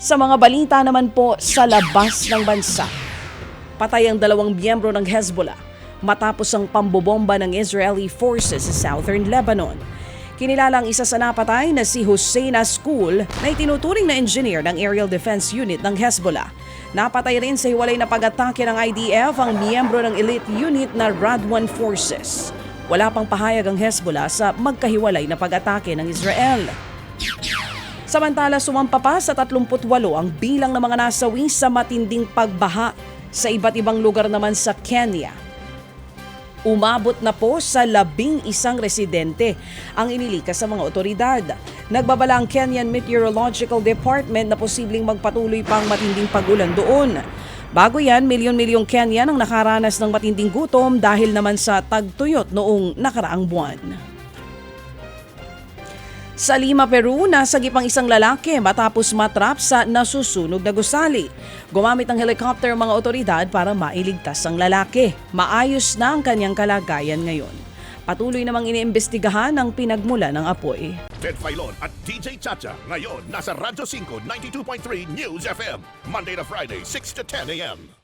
Sa mga balita naman po sa labas ng bansa, patay ang dalawang miyembro ng Hezbollah matapos ang pambobomba ng Israeli forces sa southern Lebanon. Kinilala ang isa sa napatay na si Hussein Askul na itinuturing na engineer ng Aerial Defense Unit ng Hezbollah. Napatay rin sa hiwalay na pag-atake ng IDF ang miyembro ng elite unit na Radwan Forces. Wala pang pahayag ang Hezbollah sa magkahiwalay na pag-atake ng Israel. Samantala, sumampa pa sa 38 ang bilang ng mga nasawi sa matinding pagbaha sa iba't ibang lugar naman sa Kenya. Umabot na po sa labing isang residente ang inilikas sa mga otoridad. Nagbabala ang Kenyan Meteorological Department na posibleng magpatuloy pang matinding pagulan doon. Bago yan, milyon-milyong Kenyan ang nakaranas ng matinding gutom dahil naman sa tagtuyot noong nakaraang buwan. Sa Lima, Peru, nasagip ang isang lalaki matapos matrap sa nasusunog na gusali. Gumamit ng helicopter mga otoridad para mailigtas ang lalaki. Maayos na ang kanyang kalagayan ngayon. Patuloy namang iniimbestigahan ang pinagmula ng apoy. Ted Filon at DJ Chacha. Ngayon, nasa Radyo 5, 92.3 News FM. Monday to Friday, 6 to 10 a.m.